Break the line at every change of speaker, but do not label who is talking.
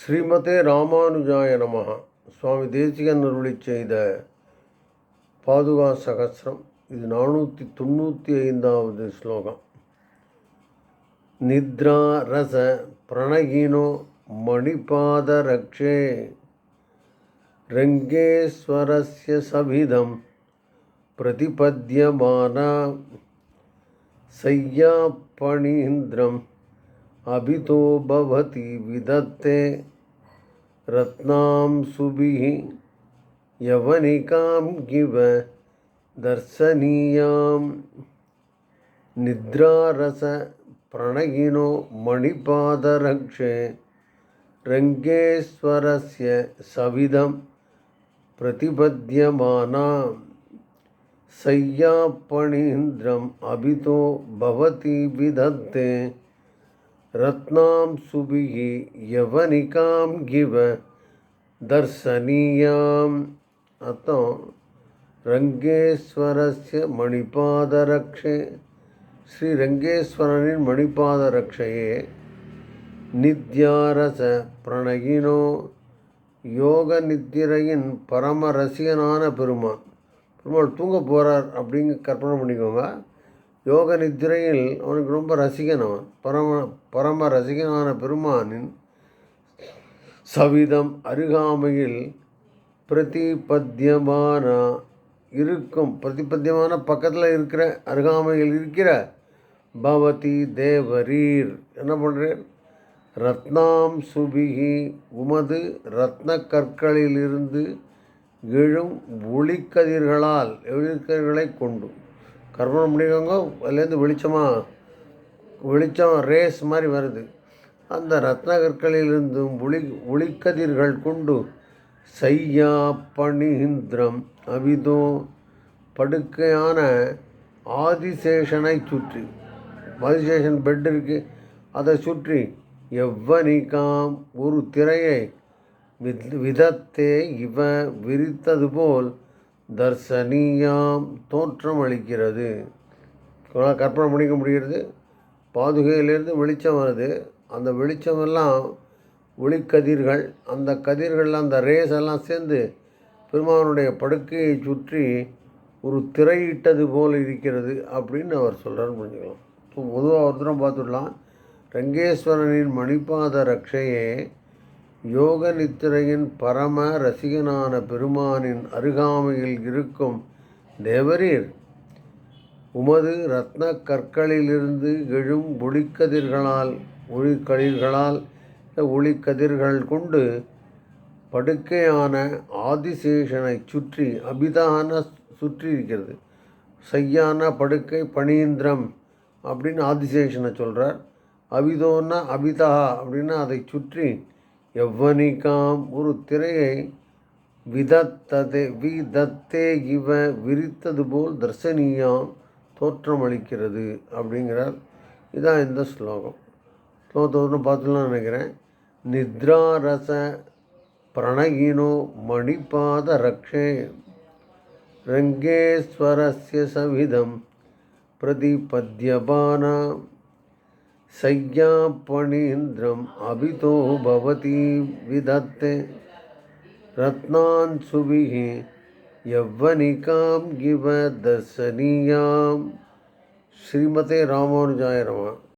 ஸ்ரீமதே ராமானுஜாய நமகா சுவாமி தேசிகன் அருளி செய்த பாதுகா சகசிரம். இது நானூற்றி தொண்ணூற்றி ஐந்தாவது ஸ்லோகம். நித்ரா ரச பிரணகினோ மணிபாத ரக்ஷே. ரங்கேஸ்வரஸ்ய சபிதம் பிரதிபத்தியமான சையா பணீந்திரம் अभितो भवति विदत्ते। रत्नांशुभिः यवनिकां गिव दर्शनीयां निद्रारसप्रणयिनो मणिपादरक्षे रङ्गेश्वरस्य सविधं प्रतिपद्यमाना सय्यापणीन्द्रम् अभितो भवति विदत्ते। ரத்னாம் ரத்னாம்சுபிகி யவனிகாம் கிவ தர்சனீயாம் அர்த்தம் ரங்கேஸ்வரஸ்ய மணிபாதரக்ஷே ஸ்ரீ ரங்கேஸ்வரனின் மணிபாதரக்ஷையே நித்யாரச பிரணயினோ யோக நித்திரையின் பரம ரசிகனான பெருமான். பெருமாள் தூங்க போகிறார் அப்படிங்க கற்பனை பண்ணிக்கோங்க. யோக நித்திரையில் அவனுக்கு ரொம்ப ரசிகன் அவன். பரம பரம ரசிகனான பெருமானின் சவிதம் அருகாமையில் பிரதிபத்தியமான இருக்கும். பிரதிபத்தியமான பக்கத்தில் இருக்கிற அருகாமையில் இருக்கிற பவதி தேவரீர். என்ன பண்ணுறேன் ரத்னாம் சுபிகி உமது ரத்ன கற்களிலிருந்து எழும் ஒளிக்கதிர்களால் எழுக்கதிர்களை கொண்டு. கற்பனை பண்ணிக்கோங்க அதுலேருந்து வெளிச்சமாக வெளிச்சம் ரேஸ் மாதிரி வருது. அந்த ரத்னகற்களிலிருந்தும் ஒளி ஒளிக்கதிர்கள் கொண்டு சையா பணிகிந்திரம் அவிதோ படுக்கையான ஆதிசேஷனை சுற்றி. ஆதிசேஷன் பெட் இருக்குது அதை சுற்றி எவ்வனிக்காம் ஒரு திரையை வித் விதத்தே இவ விரித்தது போல் தர்சனியாம் தோற்றம் அளிக்கிறது. கற்பனை பண்ணிக்க முடிகிறது. பாதுகையிலேருந்து வெளிச்சம் வருது. அந்த வெளிச்சமெல்லாம் ஒளிக்கதிர்கள் அந்த கதிர்கள்லாம் அந்த ரேஸ் எல்லாம் சேர்ந்து பெருமானுடைய படுக்கையை சுற்றி ஒரு திரையிட்டது போல் இருக்கிறது அப்படின்னு அவர் சொல்கிறார் புரிஞ்சுக்கலாம். ஸோ பொதுவாக ஒருத்தரம் பார்த்துடலாம். ரங்கேஸ்வரனின் மணிப்பாத ரக்ஷையே யோக நித்திரையின் பரம ரசிகனான பெருமானின் அருகாமையில் இருக்கும் தேவரீர் உமது ரத்ன கற்களிலிருந்து எழும் ஒளிக்கதிர்களால் ஒளிக்கதிர்களால் ஒளிக்கதிர்கள் கொண்டு படுக்கையான ஆதிசேஷனை சுற்றி அபிதான சுற்றி இருக்கிறது சையான படுக்கை பணீந்திரம் அப்படின்னு ஆதிசேஷனை சொல்கிறார் அபிதோன்னா அபிதா அப்படின்னா அதை சுற்றி எவ்வனிகாம் ஒரு திரையை விதத்ததே விதத்தே இவ விரித்தது போல் தர்சனியாம் தோற்றமளிக்கிறது அப்படிங்கிறார். இதான் இந்த ஸ்லோகம். ஸ்லோகத்தோடு பார்த்துலாம் நினைக்கிறேன். நித்ராரச பிரணயினோ மணிபாத ரக்ஷே ரங்கேஸ்வரஸ்ய சவிதம் பிரதிபத்தியபானாம் सय्यापणीन्द्रम् अभितो भवती विदत्ते रत्नांशुभिः यौवनिकां गिव दर्शनीयां श्रीमते रामानुजाय नमः